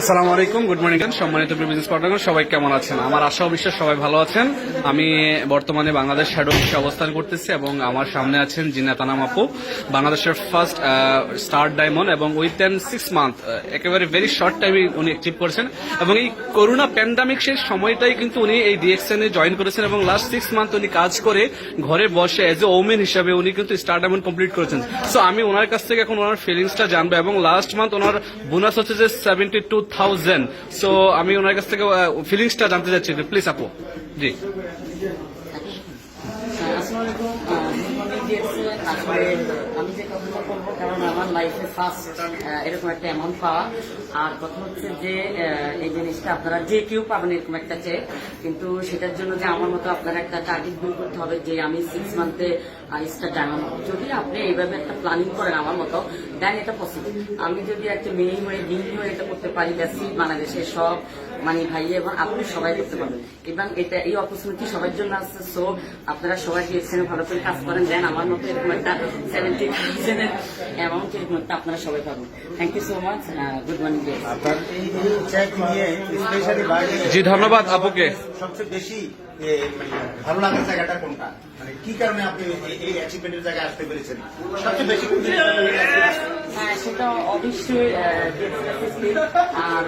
আসসালামু আলাইকুম good morning সম্মানিত বিজনেস পার্টনার সবাই কেমন আছেন? আমার আশা ও বিশ্বাস সবাই ভালো আছেন। আমি বর্তমানে বাংলাদেশ শ্যাডো অফিসে অবস্থান করতেছি এবং আমার সামনে আছেন জিনা তানাম আপু। বাংলাদেশের ফার্স্ট স্টার ডায়মন্ড এবং উইথ এন সিক্স মান্থ একেবারে ভেরি শর্ট টাইমে উনি অ্যাচিভ করেছেন। এবং এই করোনা প্যান্ডামিক সেই সময়টাই কিন্তু উনি এই ডিএক্সএন জয়েন করেছেন এবং লাস্ট সিক্স মান্থ উনি কাজ করে ঘরে বসে এজ এ ওমেন হিসাবে উনি কিন্তু স্টার ডায়মন্ড কমপ্লিট করেছেন। সো আমি ওনার কাছ থেকে এখন ওনার ফিলিংসটা জানব এবং লাস্ট মান্থ ওনার বোনাস হচ্ছে যে সেভেন্টি টু থাউজেন্ড সো আমি ওনার কাছ থেকে ফিলিংসটা জানতে চাচ্ছি প্লিজ আপু জি। আসসালামু আলাইকুম। আমার লাইফে এরকম একটা অ্যামাউন্ট পাওয়া। আর কথা হচ্ছে যে এই জিনিসটা আপনারা যে কেউ পাবেন এরকম একটা চেক কিন্তু সেটার জন্য যে আমার মতো আপনার একটা টার্গেট বিল করতে হবে যে আমি সিক্স মান্থে স্টার জানানো যদি আপনি এইভাবে একটা প্ল্যানিং করেন আমার মতো দেন এটা পসিবল আমি যদি একটা মেয়ে হয়ে দিন হয়ে এটা করতে পারি বেশি বাংলাদেশের সব মানে ভাই এবং আপনি সবাই করতে পারবেন। এবং এটা, এই অপরচুনিটি সবার জন্য আছে সো আপনারা সবাই ডিএক্সএনে ভালো করে কাজ করেন দেন আমার মতো এরকম একটা সেভেন্টি থাউজেন্ডের অ্যামাউন্ট এরকম একটা আপনারা সবাই পাবেন। Thank you so much good morning জি ধন্যবাদ আপুকে। সবচেয়ে বেশি মানে ভালো লাগার জায়গাটা কোনটা? মানে কি কারণে আপনি এই- অ্যাচিভমেন্টের জায়গায় আসতে পেরেছেন? সবচেয়ে বেশি হ্যাঁ সেটা অবশ্যই আর